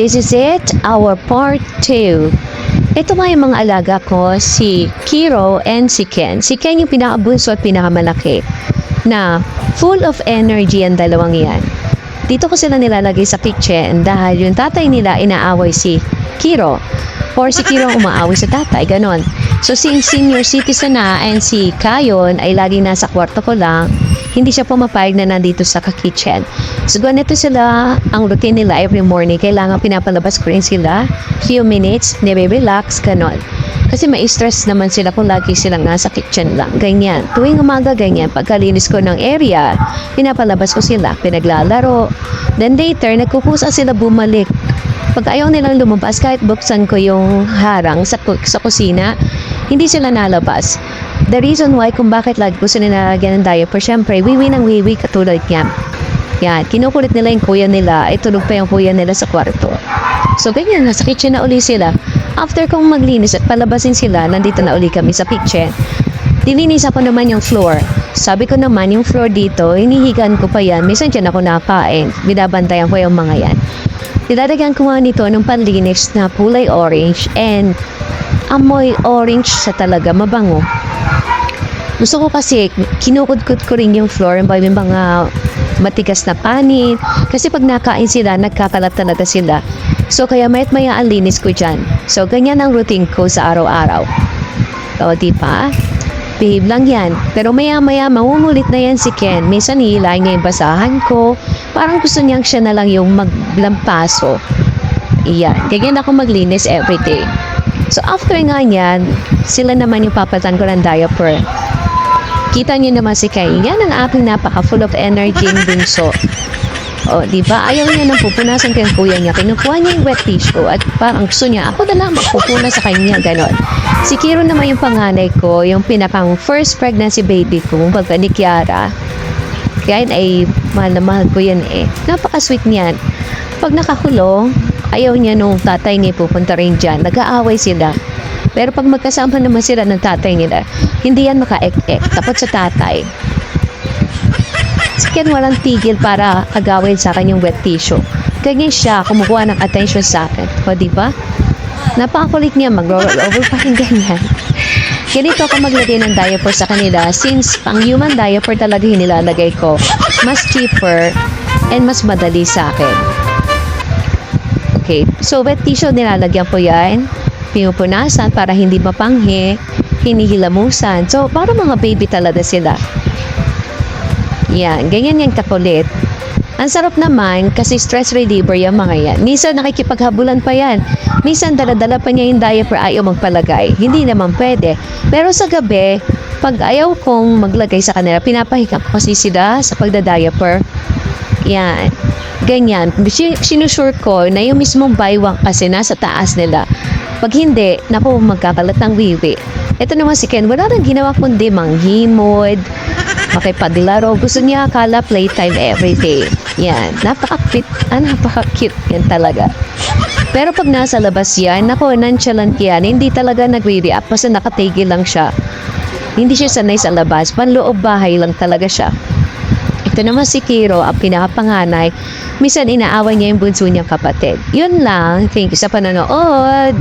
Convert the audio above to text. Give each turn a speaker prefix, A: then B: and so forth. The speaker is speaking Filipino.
A: this is it, our part 2. Ito nga yung mga alaga ko, si Kiro and si Ken. Si Ken yung pinakabunso at pinakamalaki na full of energy ang dalawang yan. Dito ko sila nilalagay sa kitchen dahil yung tatay nila inaaway si Kiro. Or si Kiro ang umaaway sa tatay, ganon. So since senior citizen na and si Kayon ay lagi nasa kwarto ko lang, hindi siya pumapayag na nandito sa kitchen. So ganito sila, ang routine nila every morning, kailangan pinapalabas ko rin sila, few minutes, nire-relax, ganon. Kasi ma-stress naman sila kung lagi silang nasa kitchen lang. Ganyan. Tuwing umaga, ganyan. Pagkalinis ko ng area, pinapalabas ko sila, pinaglalaro. Then later, nagkukusa sila bumalik. Pag ayaw nilang lumabas, kahit buksan ko yung harang sa, sa kusina, hindi sila nalabas. The reason why kung bakit lagi ko sila nalagyan ng diaper, syempre, wiwi ng wiwi katulad yan. Yan, kinukulit nila yung kuya nila, ay tulog pa yung kuya nila sa kwarto. So, ganyan, nasa kitchen na uli sila. After kong maglinis at palabasin sila, nandito na uli kami sa kitchen. Dilinis ako naman yung floor. Sabi ko naman, yung floor dito, hinihigan ko pa yan. Minsan dyan ako nakain. Binabantayan ko yung mga yan. Nilalagyan ko nga nito ng panlinis na kulay orange and amoy orange sa talaga, mabango. Gusto ko kasi kinukudkod ko rin yung floor by may mga matigas na panit. Kasi pag nakain sila, nagkakalat talaga sila. So kaya mayat maya ang linis ko dyan. So ganyan ang routine ko sa araw-araw. O di ba? Behave lang yan. Pero maya maya mangungulit na yan si Ken. Minsan hihilahin niya yung basahan ko. Parang gusto niyang siya na lang yung maglampaso. Iyan. Ganyan ako maglinis everyday. So after nga niyan, sila naman yung papatan ko ng diaper. Kita niyo naman si Kay. Yan ang aking napaka full of energy ng bunso. O, di ba? Ayaw niya nang pupunasan kay kuya niya. Kinukuha niya yung wet tissue at parang gusto niya, ako na lang magpupuna sa kanya, ganon. Si Kiro naman yung panganay ko, yung pinakang first pregnancy baby ko, pagka ni Kiara. Kaya ay mahal na mahal ko yan eh. Napaka-sweet niyan. Pag nakakulong, ayaw niya nung tatay niya pupunta rin dyan. Nag-aaway sila. Pero pag magkasama naman sila ng tatay nila, hindi yan maka-ek-ek. Tapos sa tatay. Si Ken walang tigil para agawin sa akin yung wet tissue. Ganyan siya, kumukuha ng attention sa akin. O, di ba? Napakakulit niya, mag-roll over pa rin ganyan. Ganito ako maglagay ng diaper sa kanila since pang human diaper talaga yung nilalagay ko. Mas cheaper and mas madali sa akin. Okay, so wet tissue nilalagyan ko yan. Pinupunasan para hindi mapanghi. Hinihilamusan. So, para mga baby talaga sila. Yan, ganyan yan kakulit. Ang sarap naman kasi stress reliever yung mga yan. Minsan nakikipaghabulan pa yan. Minsan daladala pa niya yung diaper ayaw magpalagay. Hindi naman pwede. Pero sa gabi, pag ayaw kong maglagay sa kanila, pinapahiga ko kasi sila sa pagda-diaper. Yan. Ganyan. Si- Sinusure ko na yung mismong baywang kasi nasa taas nila. Pag hindi, naku, magkakalat ng wiwi. Ito naman si Ken, wala nang ginawa kundi manghimod, makipaglaro. Gusto niya akala playtime everyday. Yan. Napaka-fit. Ah, napaka-cute yan talaga. Pero pag nasa labas yan, nako, nonchalant yan. Hindi talaga nagre-react kasi nakatigil lang siya. Hindi siya sanay sa labas. Panloob bahay lang talaga siya. Ito naman si Kiro, ang pinakapanganay. Minsan inaaway niya yung bunso niyang kapatid. Yun lang. Thank you sa panonood.